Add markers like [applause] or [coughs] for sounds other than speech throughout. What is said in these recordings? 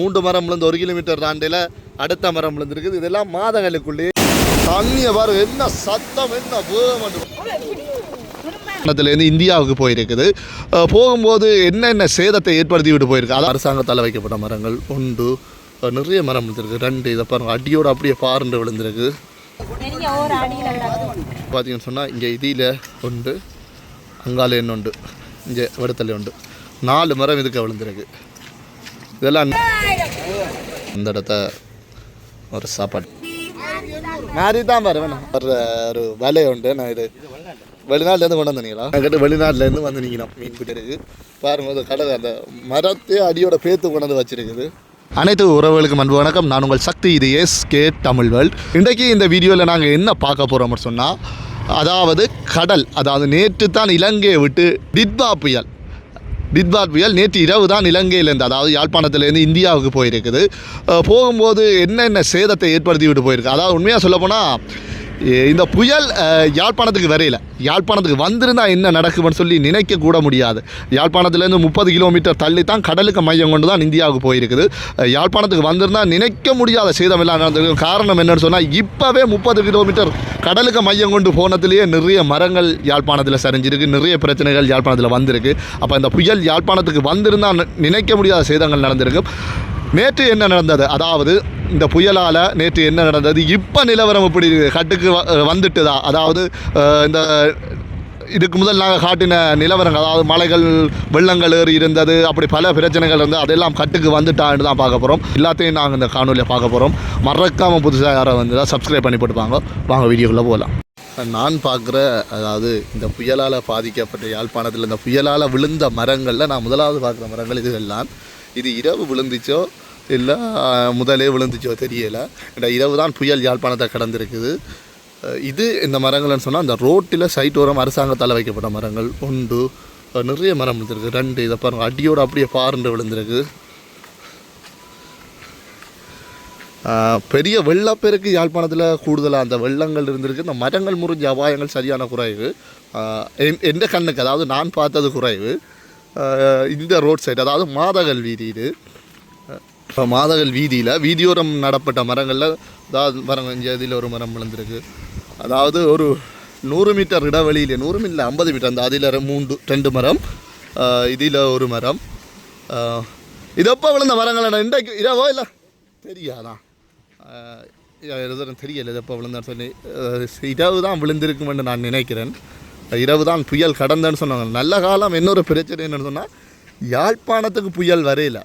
மூன்று மரம் விழுந்து ஒரு கிலோமீட்டர் தாண்டையில் அடுத்த மரம் விழுந்துருக்குது. இதெல்லாம் மாதங்களுக்குள்ளே தண்ணியை பாருங்க என்ன சத்தம் என்ன இருந்து இந்தியாவுக்கு போயிருக்குது. போகும்போது என்னென்ன சேதத்தை ஏற்படுத்தி விட்டு போயிருக்கு? அது அரசாங்கத்தால் வைக்கப்பட்ட மரங்கள் உண்டு. நிறைய மரம் விழுந்திருக்கு. ரெண்டு இதை பாருங்க. அடியோடு அப்படியே பாருண்டு விழுந்திருக்கு. பார்த்தீங்கன்னு சொன்னால் இங்கே இதில் உண்டு அங்காலே என்ன உண்டு இங்கே வடுத்தல உண்டு. நாலு மரம் இதுக்கு விழுந்திருக்கு. இதெல்லாம் இந்த இடத்த ஒரு சாப்பாடு. மாதிரி தான் பாரு வேணும். ஒரு ஒரு வலை உண்டு. நான் இது வெளிநாட்டிலேருந்து கொண்டு வந்தீங்களா என்கிட்ட வெளிநாட்டிலேருந்து வந்து நிற்கணும் மீன் கிட்ட இருக்கு பாருங்க கடை அந்த மரத்தையே அடியோட பேத்து கொண்டு வந்து வச்சிருக்குது. அனைத்து உறவுகளுக்கும் அன்பு வணக்கம். நான் உங்கள் சக்தி இது எஸ் கே தமிழ் வேர்ல்ட் இன்றைக்கு இந்த வீடியோவில் நாங்கள் என்ன பார்க்க போகிறோம்னு சொன்னால் அதாவது கடல் அதாவது நேற்று தான் இலங்கையை விட்டு டிட்பா புயல். டிட்பாட் புயல் நேற்று இரவு தான் இலங்கையிலேருந்து அதாவது யாழ்ப்பாணத்துலேருந்து இந்தியாவுக்கு போயிருக்குது. போகும்போது என்னென்ன சேதத்தை ஏற்படுத்தி விட்டு போயிருக்கு? அதாவது உண்மையாக சொல்லப்போனால் இந்த புயல் யாழ்ப்பாணத்துக்கு வரையில யாழ்ப்பாணத்துக்கு வந்திருந்தால் என்ன நடக்கும்னு சொல்லி நினைக்க கூட முடியாது. யாழ்ப்பாணத்துலேருந்து முப்பது கிலோமீட்டர் தள்ளி தான் கடலுக்கு மையம் கொண்டு தான் இந்தியாவுக்கு போயிருக்குது. யாழ்ப்பாணத்துக்கு வந்திருந்தால் நினைக்க முடியாத சேதம் எல்லாம் நடந்திருக்கு காரணம் என்னன்னு சொன்னால் இப்போவே முப்பது கிலோமீட்டர் கடலுக்கு மையம் கொண்டு போனதுலேயே நிறைய மரங்கள் யாழ்ப்பாணத்தில் சரிஞ்சிருக்கு. நிறைய பிரச்சனைகள் யாழ்ப்பாணத்தில் வந்திருக்கு. அப்போ இந்த புயல் யாழ்ப்பாணத்துக்கு வந்திருந்தால் நினைக்க முடியாத சேதங்கள் நடந்திருக்கு. நேற்று என்ன நடந்தது? அதாவது இந்த புயலால் நேற்று என்ன நடந்தது? இப்போ நிலவரம் இப்படி கட்டுக்கு வ- வந்துட்டுதா? அதாவது இந்த இதுக்கு முதல் நாங்கள் காட்டின நிலவரங்கள் அதாவது மலைகள் வெள்ளங்கள் ஏறி இருந்தது அப்படி பல பிரச்சனைகள் இருந்து அதெல்லாம் கட்டுக்கு வந்துட்டான்னு தான் பார்க்க போகிறோம் எல்லாத்தையும் நாங்கள் இந்த காணொலியை பார்க்க போகிறோம் மறக்காமல் புதுசாக யாரை வந்து சப்ஸ்கிரைப் பண்ணி போட்டுப்பாங்க. வாங்க வீடியோக்குள்ளே போகலாம் நான் பார்க்குற அதாவது இந்த புயலால் பாதிக்கப்பட்ட யாழ்ப்பாணத்தில் இந்த புயலால் விழுந்த மரங்களில் நான் முதலாவது பார்க்குற மரங்கள் இதுகள்லாம் இது இரவு விழுந்துச்சோ இல்லை முதலே விழுந்துச்சோ தெரியலை. இரவு தான் புயல் யாழ்ப்பாணத்தை கடந்திருக்குது. இது இந்த மரங்கள்னு சொன்னால் அந்த ரோட்டில் சைட் ஓரம் அரசாங்கத்தால் வைக்கப்பட்ட மரங்கள். உண்டு. நிறைய மரம் விழுந்திருக்கு. ரெண்டு இதை பாருங்க. அடியோடு அப்படியே பாருண்டு விழுந்திருக்கு. பெரிய வெள்ளப்பெருக்கு யாழ்ப்பாணத்தில் கூடுதலாக அந்த வெள்ளங்கள் இருந்திருக்கு. இந்த மரங்கள் முறிஞ்ச அபாயங்கள் சரியான குறைவு. என் எந்த கண்ணுக்கு? அதாவது நான் பார்த்தது குறைவு. இந்த ரோட் சைடு அதாவது மாதகல் வீதி இது. இப்போ மாதகல் வீதியில் வீதியோரம் நடப்பட்ட மரங்களில் அதாவது மரம் இங்கே இதில் ஒரு மரம் விழுந்திருக்கு அதாவது ஒரு நூறு மீட்டர் இடைவெளியில் நூறு இல்லை ஐம்பது மீட்டர் அந்த அதில் மூன்று ரெண்டு மரம் இதில் ஒரு மரம். ஆஹ் இது எப்போ விழுந்த மரங்கள் இன்றைக்கு இரவோ இல்லை? தெரியாதான் எதுவும் தெரியல இது எப்போ விழுந்தான்னு சொல்லி. இரவு தான் விழுந்திருக்குமென்னு நான் நினைக்கிறேன். இரவு தான் புயல் கடந்தேன்னு சொன்னாங்க. நல்ல காலம் இன்னொரு பிரச்சனை என்னன்னு சொன்னால் யாழ்ப்பாணத்துக்கு புயல் வரையில.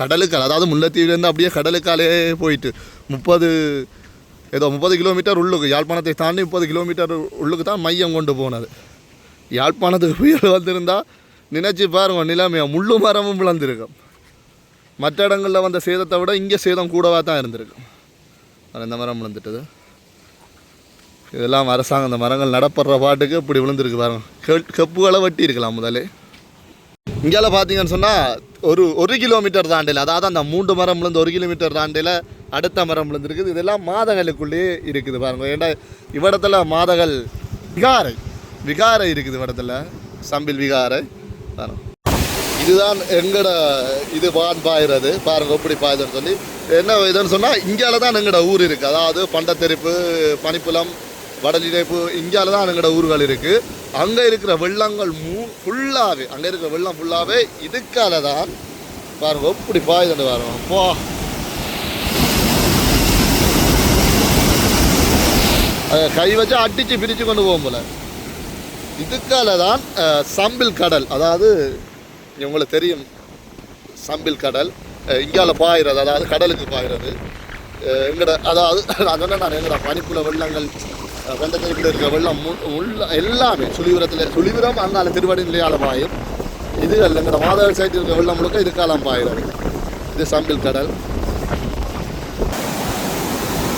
கடலுக்கால் அதாவது முல்லைத்தீவுலேருந்து அப்படியே கடலுக்காலே போயிட்டு முப்பது ஏதோ முப்பது கிலோமீட்டர் உள்ளுக்கு யாழ்ப்பாணத்தை தாண்டி முப்பது கிலோமீட்டர் உள்ளுக்கு தான் மையம் கொண்டு போனது. யாழ்ப்பாணத்துக்கு புயல் வந்திருந்தால் நினச்சி பாருங்க நிலைமையாக முள்ளு மரமும் விளந்திருக்கும் மற்ற இடங்களில் வந்த சேதத்தை விட இங்கே சேதம் கூடவாக தான் இருந்திருக்கும் அது இந்த மரம் விழுந்துட்டது? இதெல்லாம் அரசாங்கம் இந்த மரங்கள் நடப்படுற பாட்டுக்கு இப்படி விழுந்திருக்கு பாருங்க. கெப்புகளை வெட்டி இருக்கலாம் முதலே. இங்கேல பார்த்தீங்கன்னு சொன்னால் ஒரு ஒரு கிலோமீட்டர் தாண்டில் அதாவது அந்த மூன்று மரம் விழுந்து ஒரு கிலோமீட்டர் தாண்டில் அடுத்த மரம் விழுந்திருக்குது. இதெல்லாம் மாதங்களுக்குள்ளேயே இருக்குது பாருங்கள் ஏன்னா இவ்விடத்துல மாதகள் விகாரை விகாரை இருக்குது இவ்விடத்துல. சம்பில் விகாரை. பாருங்க. இதுதான் எங்கட இது வான் பாயிறது. பாருங்க எப்படி பாயுதுன்னு சொல்லி. என்ன இதுன்னு சொன்னால் இங்கேயால தான் எங்களோட ஊர் இருக்குது அதாவது பண்டத்தெரிப்பு பனிப்புலம் வடலில் இப்போ இந்தியாவில் தான் எங்களோட ஊர்கள் இருக்குது அங்கே இருக்கிற வெள்ளங்கள் மூ ஃபுல்லாகவே அங்கே இருக்கிற வெள்ளம் ஃபுல்லாகவே இதுக்கால தான் பாருங்க எப்படி பாய்தண்டு பாருங்க. போ. அதை கை வச்சு அடித்து பிரித்து கொண்டு போகும் போல. இதுக்கால தான் சம்பில் கடல் அதாவது உங்களுக்கு தெரியும் சம்பில் கடல் அஹ், இங்கால பாயிறது அதாவது கடலுக்கு பாயிறது. எங்கட அதாவது அதனால் நான் எங்கட பனிப்புல வெள்ளங்கள் வெள்ளத்தில் இருக்கிற வெள்ளம் உள்ள எல்லாமே. சுழிபுரத்தில் சுழிபுரம் அங்கால திருவடி நிலையால பாயும். இது அல்ல இந்த மாதவர் சைடு இருக்கிற வெள்ளம் முழுக்க இதுக்காலம் பாயிடும் இது சம்பில் கடல்.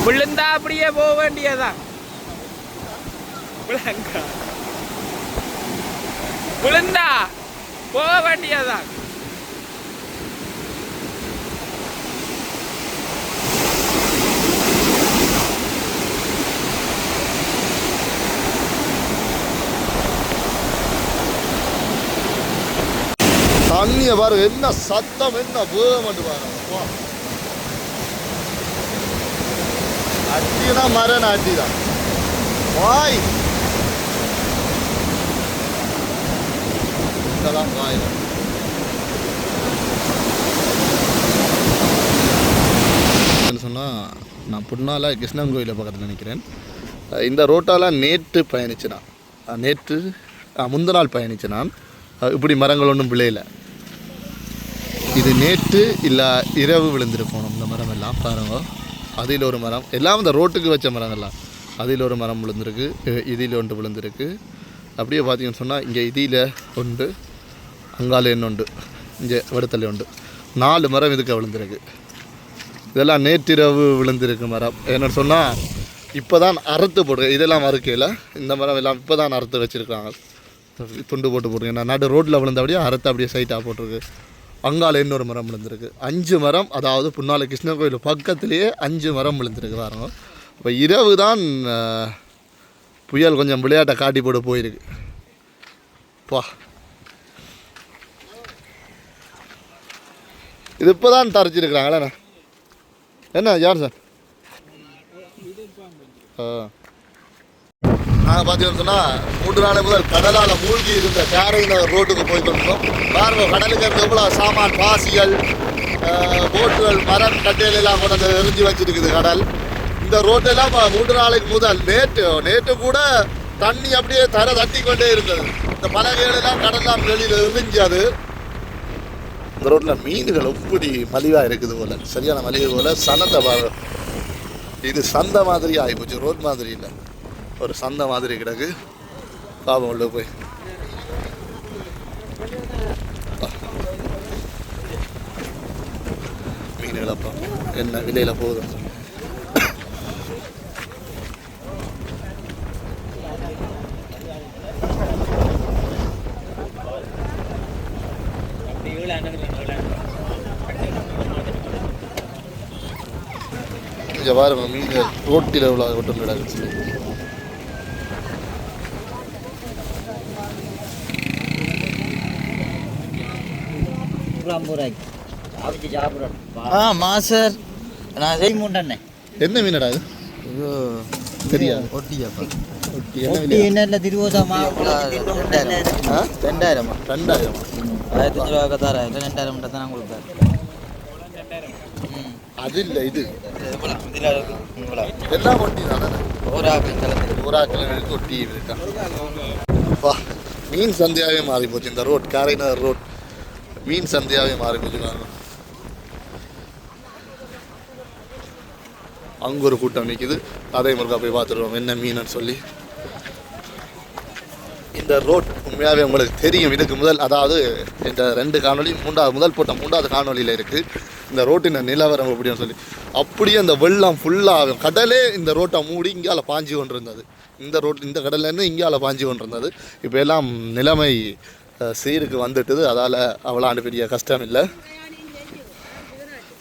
விழுந்தா அப்படியே போக வேண்டியதான் விழுந்தா. போக வேண்டியதான் தண்ணியை பாருங்க என்ன சத்தம் என்ன பூகமட்டு பாருங்க. அட்டினா மரண அட்டி தான் வாய். இதெல்லாம் நான் புண்ணால கிருஷ்ணன் கோயில பக்கத்தில் நினைக்கிறேன் இந்த ரோட்டால் நேற்று பயணிச்சு நான். நேற்று முந்த நாள் பயணிச்சு நான். இப்படி மரங்கள் ஒன்றும் விளையலை. இது நேற்று இல்லை இரவு விழுந்திருக்கணும் இந்த மரம் எல்லாம் பாருங்க. அதில் ஒரு மரம். எல்லாம் இந்த ரோட்டுக்கு வச்ச மரங்கள்லாம். அதில் ஒரு மரம் விழுந்திருக்கு. இதில் ஒன்று விழுந்திருக்கு. அப்படியே பார்த்தீங்கன்னு சொன்னால் இங்கே இதில் ஒன்று அங்கால ஒன்று இங்கே வடத்தலை உண்டு நாலு மரம் இதுக்கு விழுந்திருக்கு. இதெல்லாம் நேற்றிரவு விழுந்திருக்கு மரம். என்னென்னு சொன்னால் இப்போ தான் அறுத்து போட்டு இதெல்லாம் அறுக்கையில். இந்த மரம் எல்லாம் இப்போ தான் அறுத்து வச்சுருக்காங்க. துண்டு போட்டு போட்டுருங்க நான் நடு ரோட்டில் விழுந்தபடியே அறுத்து அப்படியே சைட்டாக போட்டிருக்கு. அங்கால இன்னொரு மரம் விழுந்திருக்கு. அஞ்சு மரம் அதாவது புன்னால கிருஷ்ணர் கோயில் பக்கத்துலேயே அஞ்சு மரம் விழுந்திருக்கு பாருங்க. இப்போ இரவு தான் புயல் கொஞ்சம் விளையாட்டை காட்டி போட்டு போயிருக்கு. பா. இது இப்போ தான் தரைச்சிருக்கிறாங்களே என்ன யார் சார்? ஆ. நாங்கள் பார்த்தீங்கன்னு சொன்னால் மூன்று நாள் முதல் கடலால் மூழ்கி இருந்த கேரை நகர் ரோட்டுக்கு போய் கொண்டிருந்தோம். பாருங்கள் கடலுக்கு இருந்து எவ்வளோ சாமான் பாசிகள் போட்டுகள் மரம் கட்டைகள் எல்லாம் கொண்டு எரிஞ்சு வச்சிருக்குது கடல். இந்த ரோட்டெல்லாம் மூன்று நாளைக்கு முதல் நேற்று நேற்று கூட தண்ணி அப்படியே தர தட்டி கொண்டே இருந்தது. இந்த பலகைகள் கடல்லாம் வெளியில் எரிஞ்சு அது இந்த ரோட்டில் மீன்கள் எப்படி மலிவாக இருக்குது போல் சரியான மலிவு போல். சனத்தை இது சந்தை மாதிரி ஆகிப்போச்சு ரோட் மாதிரி இல்லை. ஒரு சந்தை மாதிரி கிடக்கு. பாபம் உள்ள போய். மீன் இழப்பா. என்ன விலையில் போகுது? இங்கே பாருங்க மீன் ரோட்டில் எவ்வளோ ஒட்டும் கிடக்கு ஆ மாஸ்டர் நான் செய்ய மாட்டேன்னே என்ன மீனடா இது ஐயோ தெரியாது ஒட்டியாப்பா ஒட்டி என்ன திருவோதா ரெண்டாயிரம் ரெண்டாயிரமா ரெண்டாயிரம் ஆயிரத்தி அஞ்சு ரூபா தரேன் இல்லை ரெண்டாயிரம் மட்டும் தான் ம் அது இல்லை இது எல்லாம் ஒட்டி தானே ஒரு ஆப்பிள் கலந்து ஒரு ஆக்கில் ஒட்டி இருக்கான் வா மீன் சந்தையாகவே மாறி போச்சு இந்த ரோட் காரைநகர் ரோட் மீன் சந்தையாகவே மாறி கொஞ்சம் அங்கே ஒரு கூட்டம் நிற்கிது அதே முருகா போய் பார்த்துருவோம் என்ன மீனுன்னு சொல்லி. இந்த ரோட் உண்மையாகவே உங்களுக்கு தெரியும். இதுக்கு முதல் அதாவது இந்த ரெண்டு காணொளி மூன்றாவது முதல் போட்ட மூன்றாவது காணொளியில் இருக்குது இந்த ரோட்டின் நிலவரம் அப்படின்னு சொல்லி. அப்படியே அந்த வெள்ளம் ஃபுல்லாக கடலே இந்த ரோட்டை மூடி இங்கால பாஞ்சு கொண்டு இருந்தது இந்த ரோட் இந்த கடல்லேருந்து இங்கால பாஞ்சு கொண்டு இருந்தது இப்போ எல்லாம் நிலைமை சீருக்கு வந்துட்டுது. அதால் அவ்வளோ பெரிய கஷ்டம் இல்லை.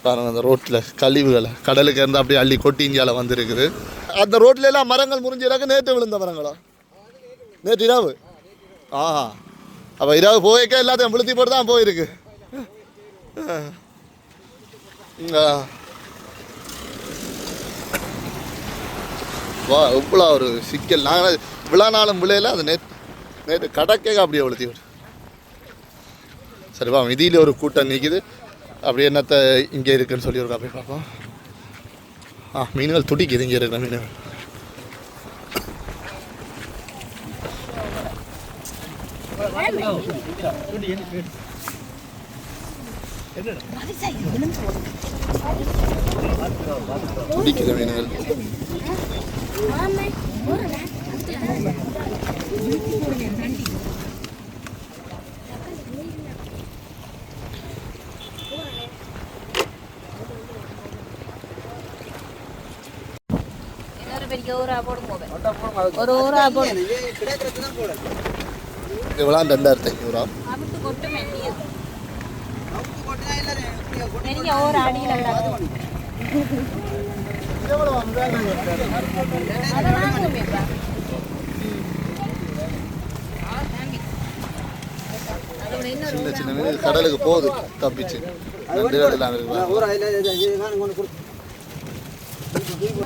பாருங்கள் அந்த ரோட்டில் கழிவுகளை கடலுக்கு இருந்து அப்படியே அள்ளி கொட்டி இந்தியாவில் வந்திருக்குது. அந்த ரோட்டில் எல்லாம் மரங்கள் முறிஞ்சிடாக்க நேற்று விழுந்த மரங்களா? நேற்று இரவு? ஆஹா. அப்போ இரவு போய்க்க எல்லாத்தையும் விழுத்தி போட்டு தான் போயிருக்கு. வா இவ்வளோ ஒரு சிக்கல். நாங்கள் விழா நாளும் விளையில அது நேற்று நேற்று கடக்கே அப்படியே விழுத்தி விடு சரி வா ஒரு கூட்டம் நிற்கிது அப்படி என்னத்தை இங்கே இருக்குன்னு சொல்லி ஒரு பார்ப்போம். ஆ மீன்கள் துடிக்குது இங்கே இருக்கிற மீன்கள். துடிக்குது மீன்கள். இன்னொரு பெரிய ஊரா போடும் போவேன் ஒரு ஊரா போடும் இவ்வளோ ரெண்டாயிரத்தி ஒரு அடியில சின்ன சின்ன மீன் கடலுக்கு போகுது தப்பிச்சு. ரெண்டு கடலாம் இருக்கு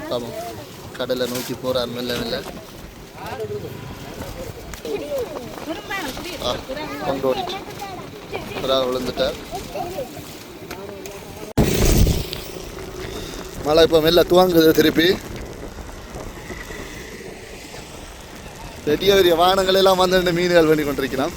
ஆமாம் கடலை நோக்கி போகிறார் மெல்ல மெல்ல. கொண்டு ஓடிச்சு விழுந்துட்டார். மழை இப்போ மெல்ல துவங்குது திருப்பி. பெரிய பெரிய வாகனங்கள் எல்லாம் வந்து மீன்கள் பண்ணி கொண்டிருக்கிறான்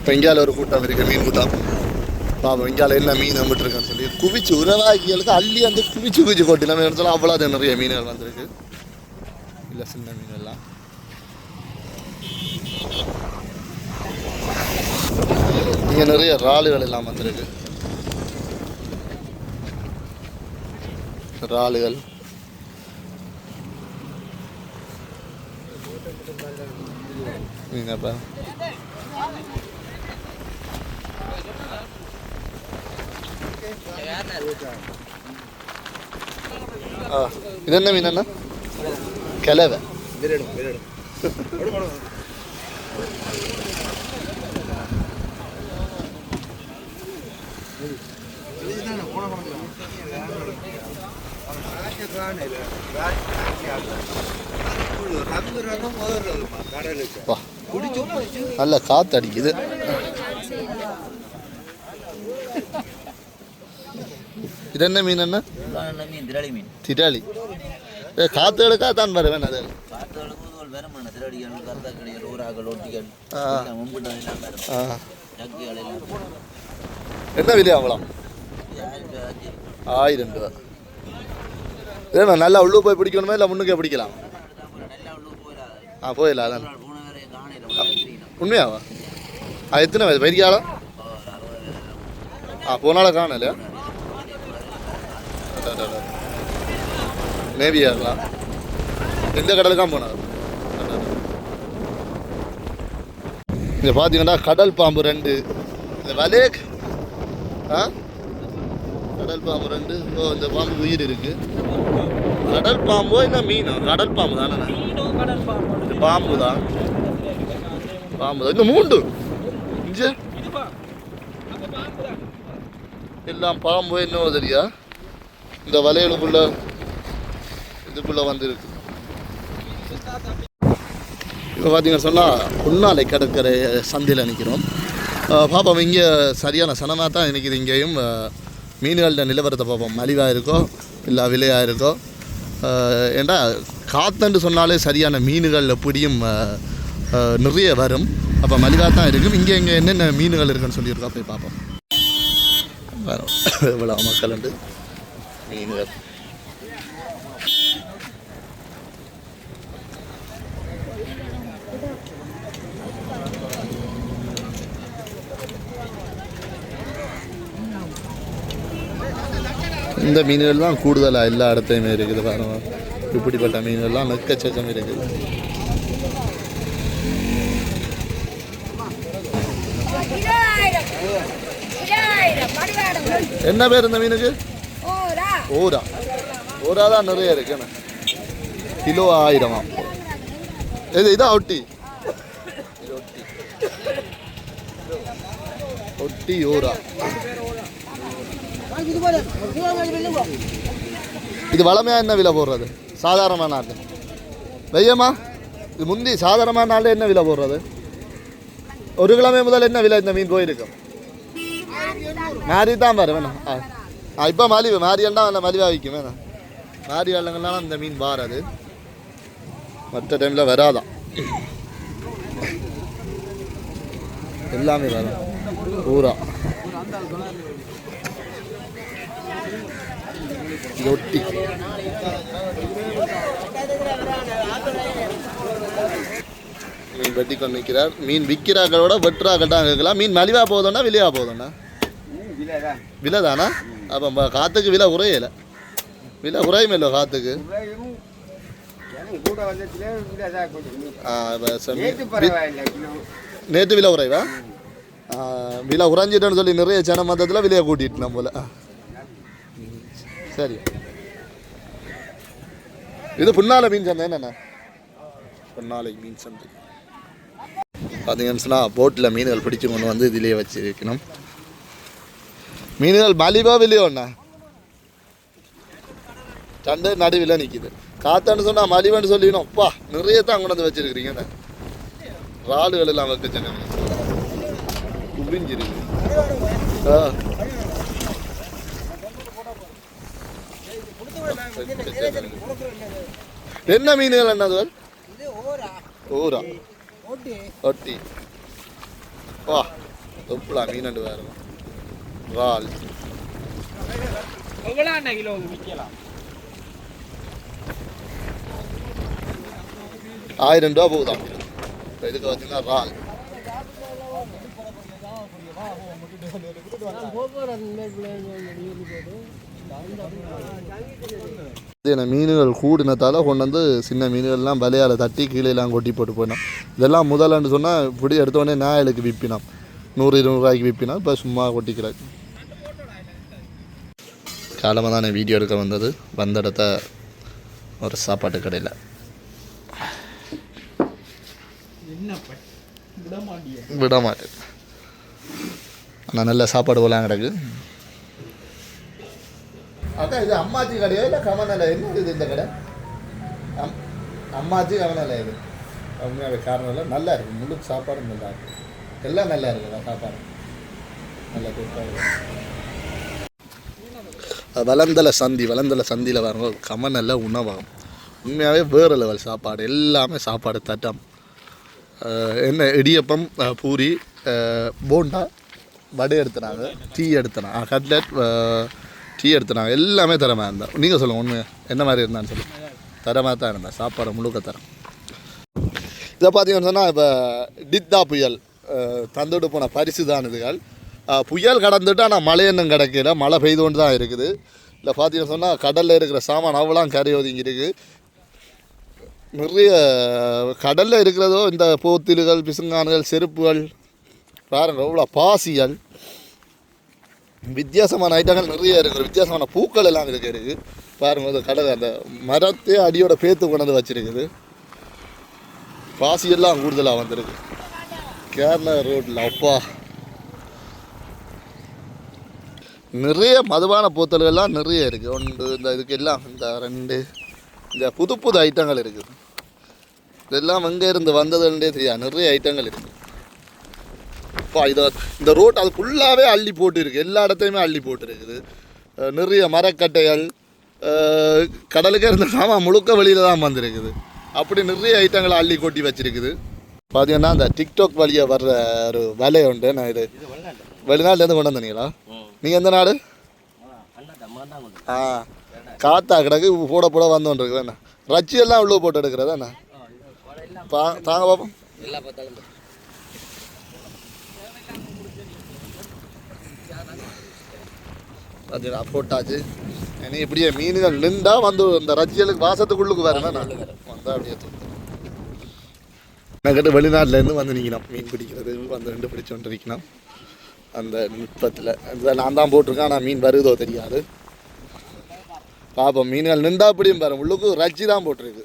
இப்போ இந்தியாவில் ஒரு கூட்டம் இருக்குது மீன் கூட்டம். பாவம் இந்தியாவில் என்ன மீன் நம்பிட்டுருக்கான்னு சொல்லி குவிச்சு உறவாக்கிகளுக்கு அள்ளி அந்த குவிச்சு குவிச்சு கொட்டிலாம் நம்ம அவ்வளோ அது நிறைய மீன்கள் வந்திருக்கு. இல்லை சின்ன மீன் எல்லாம் இங்கே நிறைய இறாலுகள் எல்லாம் வந்திருக்கு. இறாலுகள். நீங்கப்பா ஆ இது என்ன மீன் அண்ணா கிளவை வா நல்ல காத்து அடிக்குது இது என்ன மீன் என்ன மீன் திரளி மீன் திராளி காத்து எடுக்கா தான் அது ஆ ஜக்கிகள் எல்லாம் என்ன விலை ஆகலாம் ஆயிரம் ரூபா ஏன்னா நல்லா உள்ளே போய் பிடிக்கணுமா இல்லை முன்னுக்கே பிடிக்கலாம் ஆ போயிடலாம் அதான் உண்மையாவா ஆ எத்தனை வயது பெரியாளா ஆ போனால காணலையா மேபி இருக்கலாம் எந்த கடலுக்காக போனார்? இங்கே பார்த்தீங்கன்னா கடல் பாம்பு ரெண்டு. இந்த வலேக் ஆ? கடல் பாம்பு ரெண்டு. ஓ இந்த பாம்பு உயிர் இருக்கு. கடல் பாம்போ இல்லை மீனா? கடல் பாம்பு தானே? இது பாம்பு தான். பாம்பு தான். இந்த மூண்டு. இங்கே. எல்லாம் பாம்பு என்னவோ தெரியா? இந்த வலைகளுக்குள்ள இதுக்குள்ள வந்திருக்கு. இப்போ பார்த்தீங்கன்னு சொன்னால் உன்னாலை கடற்கரை சந்தையில் நிற்கிறோம் பார்ப்போம் இங்கே சரியான சனமாக தான் நினைக்குது இங்கேயும். அஹ், மீன்களோட நிலவரத்தை பார்ப்போம் மலிவாக இருக்கோ இல்லை விலையாக இருக்கோ. ஏண்டா காத்தண்டு சொன்னாலே சரியான மீன்கள் எப்படியும் நிறைய வரும். அப்போ மலிவாக தான் இருக்கும். இங்கே இங்கே என்னென்ன மீன்கள் இருக்குன்னு சொல்லியிருக்கோம் போய் பார்ப்போம் வரும். [coughs] இவ்வளோ மக்கள் உண்டு மீன்கள் இந்த மீன்கள் தான் கூடுதலாக எல்லா இடத்துலையுமே இருக்குது பாருங்க. இப்படிப்பட்ட மீன்கள்லாம் எக்கச்சக்கம் இருக்குது. என்ன பேர் இந்த மீனுக்கு? ஓரா ஓரா தான் நிறைய இருக்கு கிலோ ஆயிரமா? இது இதான் ஒட்டி ஒட்டி ஒட்டி ஓரா இது வளமையா என்ன விலை போடுறது? சாதாரணமான நாள் வெய்யம்மா இது முந்தி சாதாரணமான நாளில் என்ன விலை போடுறது? ஒரு கிழமை முதல் என்ன விலை இந்த மீன் போயிருக்கும் மாறி தான் பாரு வேணாம் ஆ. ஆ இப்போ மலிவு மாறியண்டா வேணாம் மலிவாக விற்கும் வேணாம் மாறி வெள்ளங்கள்லாம் இந்த மீன் பாராது மற்ற டைமில் வராதான் எல்லாமே வரும் பூரா. ரொட்டி மீன் வெட்டி கொண்டு நிற்கிறார் மீன் விற்கிறாக்களோட வெட்டுறாக்கள் தான் கேட்கலாம் மீன் மலிவா போகுதுன்னா விலையா போகுதுண்ணா விலை தானா அப்போ காற்றுக்கு விலை குறையல. விலை குறையுமே. இல்லை காற்றுக்கு நேற்று விலை குறைவா? விலை குறைஞ்சிட்டேன்னு சொல்லி நிறைய சென மந்தத்தில் விலையை கூட்டிட்டு நம்ம போல. ஆ. ம், சரி. இது புன்னால மீன் சந்தை என்னண்ணா? பொன்னாலை மீன் சந்தை. பார்த்தீங்கன்னு சொன்னால் போட்டில் மீன்கள் பிடிச்சு கொண்டு வந்து இதிலே வச்சிருக்கணும். மீன்கள் மலிவா வெளியோண்ணா சண்டை நடுவில் நிற்கிது காத்தான்னு சொன்னால் மலிவன்னு சொல்லிடணும் அப்பா நிறைய தான் கொண்டு வந்து வச்சிருக்கிறீங்க ராடுகள் எல்லாம் வைக்க குவிஞ்சிருக்கு ஆ என்ன மீன்கள் என்னது ஊரா ஒட்டி வா தொப்புலா மீனண்டு வேறு இறால் எவ்வளோ கிலோ விற்கலாம்? ஆயிரம் ரூபா இப்போ இதுக்கு பார்த்தீங்கன்னா இறால் இந்த மீன்கள் கூடினத்தால கொண்டு வந்து சின்ன மீன்கள்லாம் வலையால் தட்டி கீழே எல்லாம் கொட்டி போட்டு போயிடும் இதெல்லாம் முதலன்னு சொன்னால் இப்படி எடுத்தோடனே நாயலுக்கு விற்பினான் நூறு இருநூறு ரூபாய்க்கு விற்பினா இப்போ சும்மா கொட்டிக்கிறார் காலமாக தான் வீடியோ எடுக்க வந்தது? வந்த இடத்த ஒரு சாப்பாட்டு கடையில். விட மாட்டேன். ஆனால் நல்ல சாப்பாடு போலாம் கிடக்கு. அக்கா இது அம்மாச்சி கடையா இல்லை கமநல? என்ன இது இந்த கடை? அம் அம்மாச்சி கமநல இது. உண்மையாகவே காரணம் இல்லை. நல்லா இருக்கு. முழு சாப்பாடும் நல்லா இருக்கு. எல்லாம் நல்லா இருக்குதா சாப்பாடு. நல்ல டேஸ்ட்டாக வளந்தல சந்தி வளந்தல சந்தியில் வரவங்க கமநல்ல உணவகம். உண்மையாகவே வேறு லெவல் சாப்பாடு எல்லாமே சாப்பாடு தட்டம். என்ன இடியப்பம் பூரி போண்டா வடை எடுத்துனாங்க டீ எடுத்துனாங்க கட்லெட் டீ எடுத்துனாங்க எல்லாமே தரமாக இருந்தேன் நீங்கள் சொல்லுங்கள் உண்மையாக என்ன மாதிரி இருந்தான்னு சொல்லுங்கள் தரமாக தான் இருந்தேன் சாப்பாடு முழுக்க தரம். இதை பார்த்தீங்கன்னு சொன்னால் இப்போ டித்தா புயல் தந்துட்டு போன பரிசு தான் இதுகள் புயல் கடந்துட்டு ஆனால் மழை இன்னும் கிடைக்கல. மழை பெய்து கொண்டு தான் இருக்குது. இல்லை பார்த்தீங்கன்னு சொன்னால் கடலில் இருக்கிற சாமான் அவ்வளோ கரை ஒதுங்கி இருக்குது நிறைய கடலில் இருக்கிறதோ இந்த போத்தில்கள் பிசுங்கான்கள் செருப்புகள் பாருங்கள் எவ்வளோ பாசிகள். வித்தியாசமான ஐட்டங்கள் நிறைய இருக்குது. வித்தியாசமான பூக்கள் எல்லாம் இருக்கு இருக்குது பாருங்கள் அந்த கடல் அந்த மரத்தே அடியோட பேத்து கொண்டு வச்சுருக்குது. பாசியெல்லாம் கூடுதலாக வந்திருக்கு. கேரளா ரோட்டில் அப்பா. நிறைய மதுபான போத்தல்கள்லாம் நிறைய இருக்குது ஒன்று இந்த இதுக்கு எல்லாம் இந்த ரெண்டு இந்த புது புது ஐட்டங்கள் இருக்குது இதெல்லாம் எங்கே இருந்து வந்ததுன்றே தெரியாது. நிறைய ஐட்டங்கள் இருக்குது அப்பா இதை இந்த ரோட் அது ஃபுல்லாகவே அள்ளி போட்டு எல்லா இடத்தையுமே அள்ளி போட்டு இருக்குது அஹ் நிறைய மரக்கட்டைகள் கடலுக்கே இருந்த சாமான் முழுக்க வெளியில் தான் வந்திருக்குது. அப்படி நிறைய ஐட்டங்களை அள்ளி கொட்டி வச்சிருக்குது. பார்த்தீங்கன்னா அந்த டிக்டாக் வழியாக வர்ற ஒரு வலை உண்டு. நான் இது வெளிநாட்டிலேருந்து கொண்டு வந்தீங்களா நீங்கள் எந்த நாடு? ஆ. காத்தா கிடக்கு போட போட வந்து இருக்கு ரச்சி எல்லாம் உள்ள போட்டு எடுக்கிறதா என்ன? பா தாங்க பார்ப்போம் பார்த்தீங்களா போட்டாச்சு ஏன்னா இப்படியே மீன்கள் நின்றா வந்து இந்த ரஜ்ஜியலுக்கு வாசத்துக்குள்ளுக்கு வேறு வேணா வந்தால் அப்படியே நான் கேட்டு வெளிநாட்டிலேருந்து வந்து நிற்கணும் மீன் பிடிக்கிறது வந்து ரெண்டு பிடிச்சோன்ட்டு நிற்கணும் அந்த நுட்பத்தில். நான் தான் போட்டிருக்கேன் ஆனால் மீன் வருதோ தெரியாது. பார்ப்போம் மீன்கள் நின்றா அப்படியும் பாரு உள்ளுக்கு ரஜ்ஜி தான் போட்டிருக்கு.